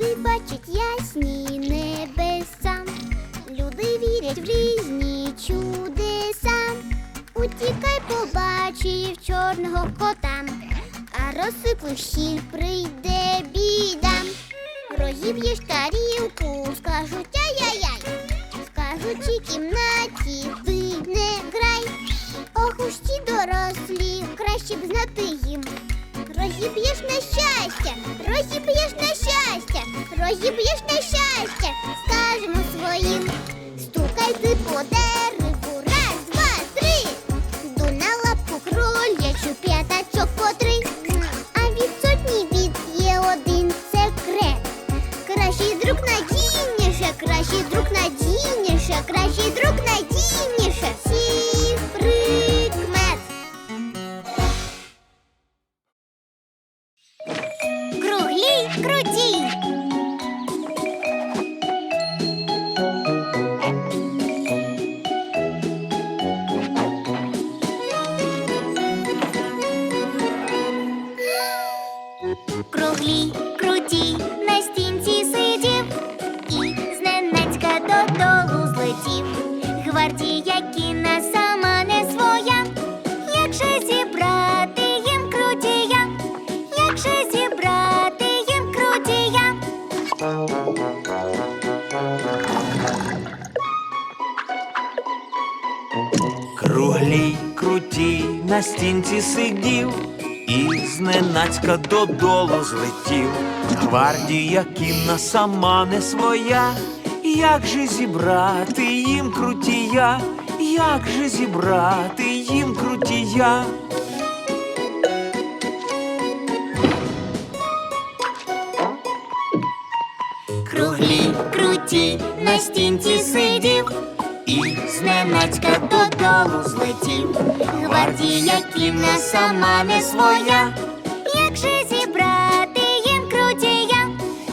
Люди бачать ясні небеса, люди вірять в різні чудеса. Утікай, побачив чорного кота, а розсиплив щіль прийде біда. Розіб'єш тарілку, скажуть ай-яй-яй, скажуть у кімнаті ти не грай. Ох уж ті дорослі, краще б знати їм. Розіб'єш на щастя, розіб'єш на щастя, розіб'єш на щастя, скажемо своїм. Стукай ти по дереву, крутій на стінці сидів і зненацька додолу злетів. Гвардія кінна сама не своя. Як же зібрати їм крутія? Як же зібрати їм крутія? Круглі круті на стінці сидів зненацька додолу злетів. Гвардія кінна сама не своя. Як же зібрати їм крутія?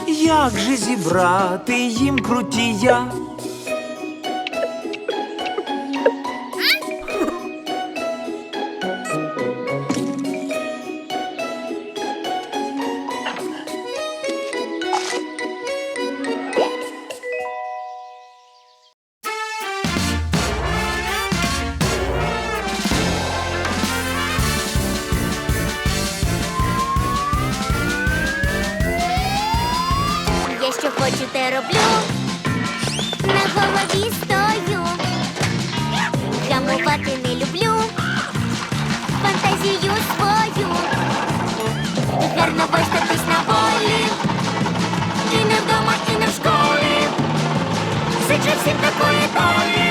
Як же зібрати їм крутія? Роблю, на голові стою, гамувати не люблю, фантазію свою, гарно виспатись на волі, і не вдома, і не в школі, Сичу всім такої долі,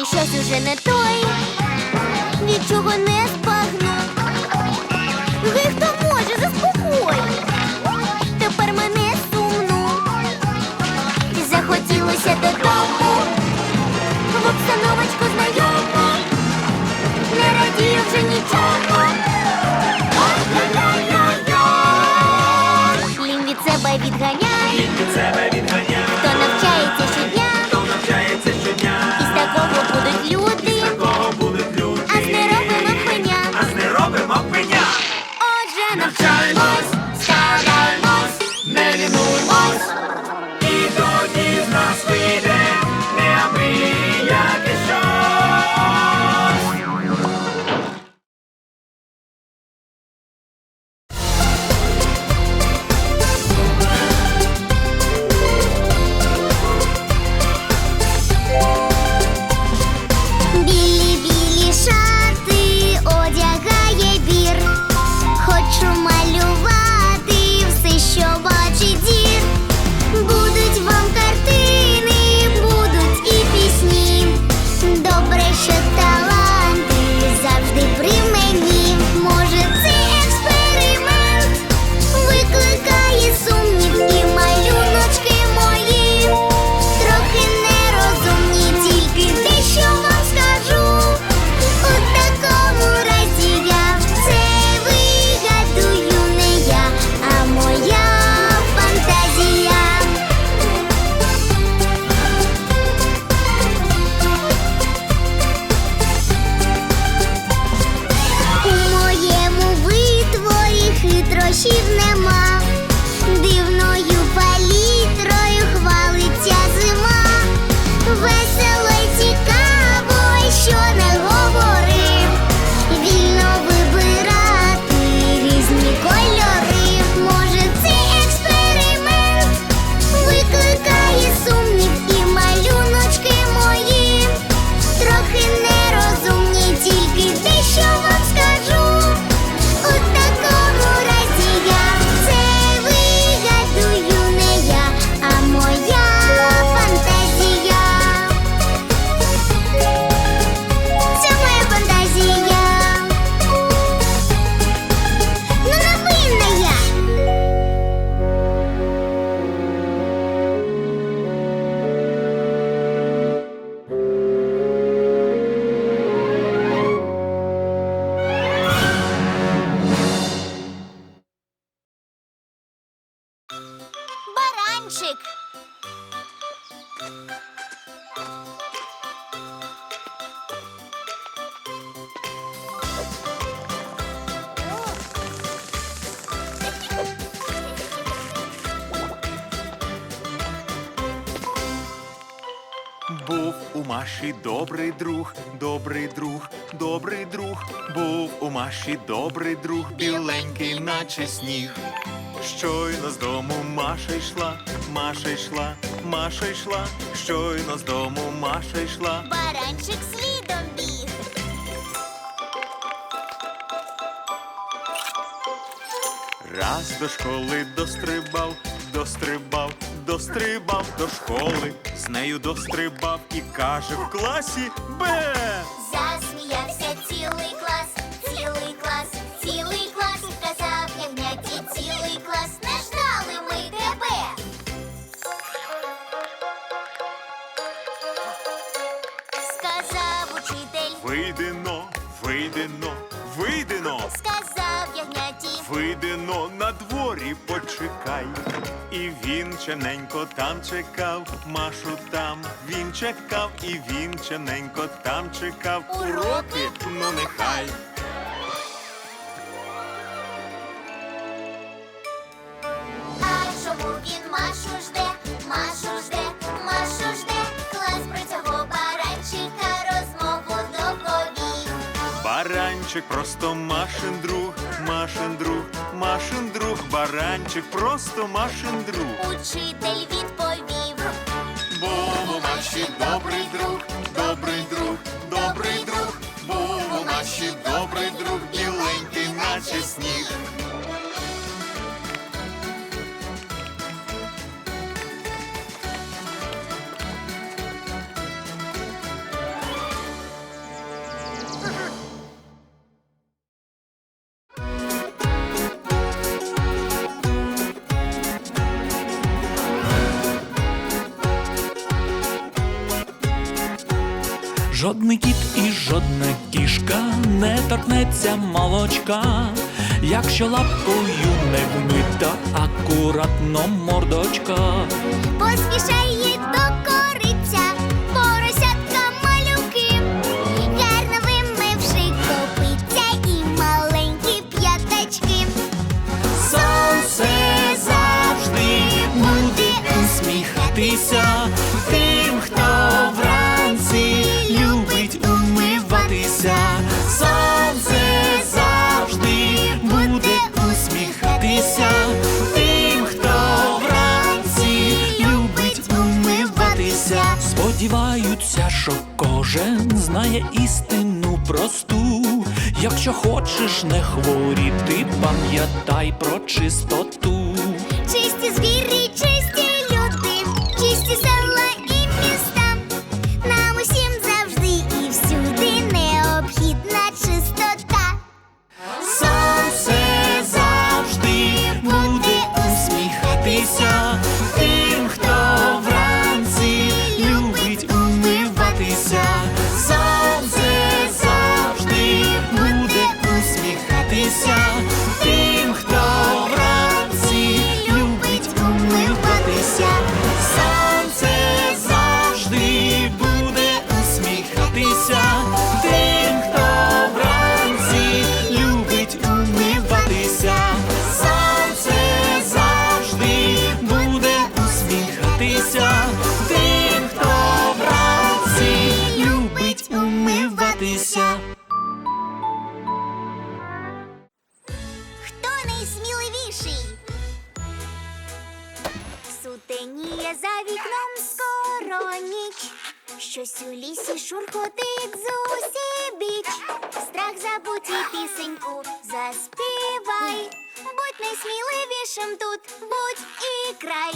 Настрій щось уже не той, нічого не збагну. Гей, хто може, заспокой. Тепер мене сумну. Захотілося додому, в обстановочку знайому. Не радію вже нічого. Лінь від себе відганяй, Від себе відганяй, кабанчик. Був у Маші добрий друг, добрий друг, добрий друг, був у Маші добрий друг, біленький, наче сніг. Щойно з дому Маша йшла, Маша йшла, Маша йшла. Щойно з дому Маша йшла. Баранчик слідом біг. Раз до школи дострибав, дострибав, дострибав до школи, з нею дострибав і каже в класі Б. Він чененько там чекав, Машу там він чекав, і він чененько там чекав. Уроки, ну нехай. А чому він Машу жде, Баранчик просто Машин друг, Машин друг, Машин друг, баранчик просто Машин друг. Учитель відповів. Був у Маші добрий друг, добрий друг, добрий друг. Був у Маші добрий друг, біленький, наче сніг. Жодний кіт і жодна кішка не торкнеться молочка, якщо лапкою не вмита, акуратно мордочка. Поспішає знає істину просту. Якщо хочеш не хворіти, пам'ятай про чистоту. Забудь і пісеньку заспівай. Будь найсміливішим тут, будь і край.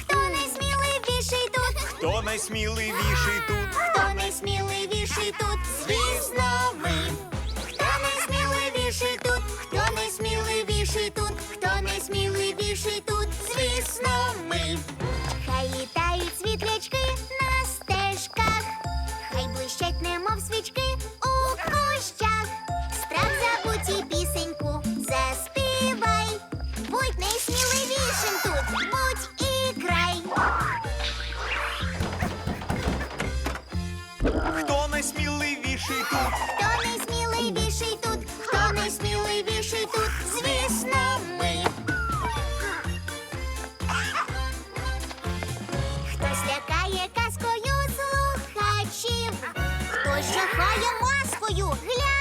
Хто найсміливіший тут? Хто найсміливіший тут? Хто найсміливіший тут? Звісно, ми. Хто найсміливіший тут? Хто найсміливіший тут? Хто найсміливіший тут? Звісно, ми. маскою. гля...